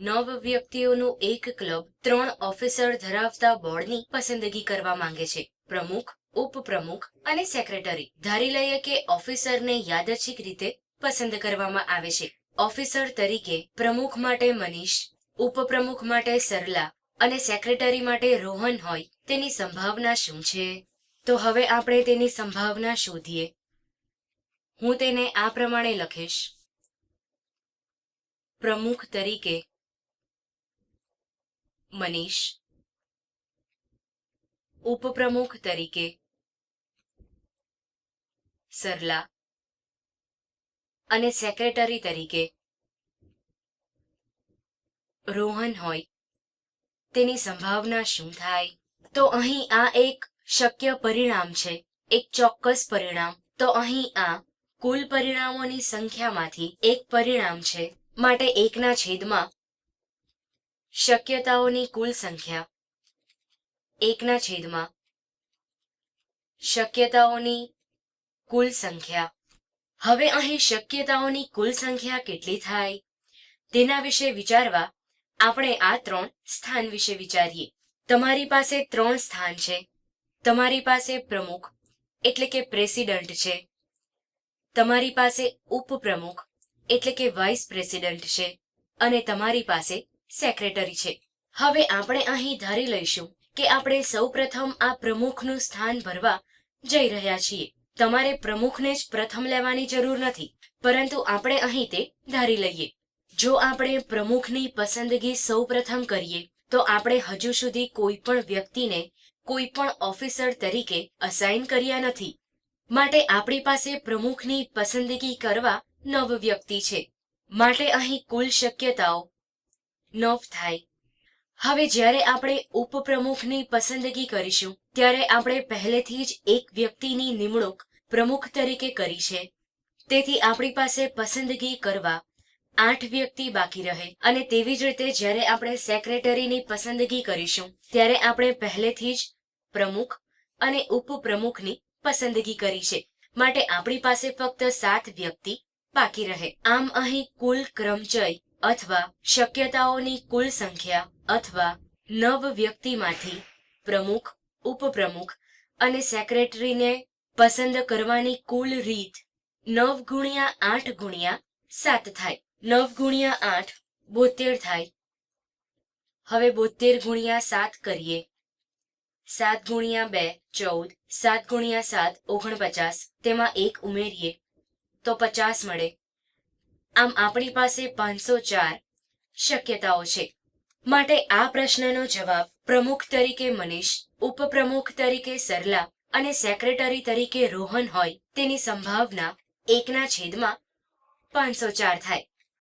નવ વ્યક્તિઓનું એક ક્લબ ત્રણ ઓફિસર ધરાવતા બોર્ડની પસંદગી કરવા માંગે છે. પ્રમુખ, ઉપપ્રમુખ અને સેક્રેટરી ધારી લઈએ કે ઓફિસરને યાદચ્છિક રીતે પસંદ કરવામાં આવે છે. ઓફિસર તરીકે પ્રમુખ માટે મનીષ, ઉપપ્રમુખ માટે સરલા અને સેક્રેટરી માટે રોહન હોય તેની સંભાવના શું છે? તો હવે આપણે તેની સંભાવના શોધીએ. હું તેને આ પ્રમાણે લખીશ. પ્રમુખ તરીકે મનીષ. ઉપપ્રમુખ તરીકે. સરલા. અને સેક્રેટરી તરીકે. રોહન હોય. તેની સંભાવના શું થાય? તો અહીં આ એક શક્ય પરિણામ છે. એક ચોક્કસ પરિણામ. તો અહીં આ કુલ પરિણામોની સંખ્યામાંથી એક પરિણામ છે. માટે એકના છેદમાં શક્યતાઓની કુલ સંખ્યા એકના છેદમાં શક્યતાઓની કુલ સંખ્યા. હવે અહીં શક્યતાઓની કુલ સંખ્યા કેટલી થાય? તેના વિશે વિચારવા આપણે આ ત્રણ સ્થાન વિશે વિચારીએ. તમારી પાસે ત્રણ સ્થાન છે. તમારી પાસે પ્રમુખ, એટલે કે પ્રેસિડન્ટ છે. તમારી પાસે ઉપપ્રમુખ, એટલે કે વાઇસ પ્રેસિડન્ટ છે. અને તમારી પાસે સેક્રેટરી છે. હવે આપણે અહીં ધારી લઈશું કે આપણે સૌપ્રથમ આ પ્રમુખનું સ્થાન ભરવા જઈ રહ્યા છીએ. તમારે પ્રમુખને જ પ્રથમ લેવાની જરૂર નથી, પરંતુ આપણે અહીં તે ધારી લઈએ. જો આપણે પ્રમુખની પસંદગી સૌપ્રથમ કરીએ, તો આપણે હજુ સુધી કોઈ પણ વ્યક્તિને કોઈ પણ ઓફિસર તરીકે અસાઇન કર્યા નથી. માટે આપણી પાસે પ્રમુખની પસંદગી કરવા નવ વ્યક્તિ છે. માટે અહીં કુલ શક્યતાઓ નવ થાય. હવે જ્યારે આપણે ઉપપ્રમુખની પસંદગી કરીશું, ત્યારે આપણે પહેલેથી જ એક વ્યક્તિની નિમણૂક પ્રમુખ તરીકે કરી છે. તેથી આપણી પાસે પસંદગી કરવા આઠ વ્યક્તિ બાકી રહે. અને તેવી જ રીતે જ્યારે આપણે સેક્રેટરીની પસંદગી કરીશું, ત્યારે આપણે પહેલેથી જ પ્રમુખ અને ઉપપ્રમુખની પસંદગી કરી છે. માટે આપણી પાસે ફક્ત સાત વ્યક્તિ બાકી રહે. આમ અહીં કુલ ક્રમચય અથવા શક્યતાઓની કુલ સંખ્યા અથવા નવ વ્યક્તિમાંથી પ્રમુખ, ઉપપ્રમુખ અને સેક્રેટરીને પસંદ કરવાની કુલ રીત નવ ગુણ્યા આઠ ગુણ્યા સાત થાય. નવ ગુણ્યા આઠ બોતેર થાય. હવે બોતેર ગુણ્યા સાત કરીએ. સાત ગુણ્યા બે ચૌદ, સાત ગુણ્યા સાત ઓગણપચાસ, તેમાં એક ઉમેરીએ તો પચાસ મળે. આમ આપણી પાસે પાંચસો ચાર શક્યતાઓ છે. માટે આ પ્રશ્નનો જવાબ પ્રમુખ તરીકે મનીષ, ઉપપ્રમુખ તરીકે સરલા અને સેક્રેટરી તરીકે રોહન હોય તેની સંભાવના એકના છેદમાં પાંચસો ચાર થાય.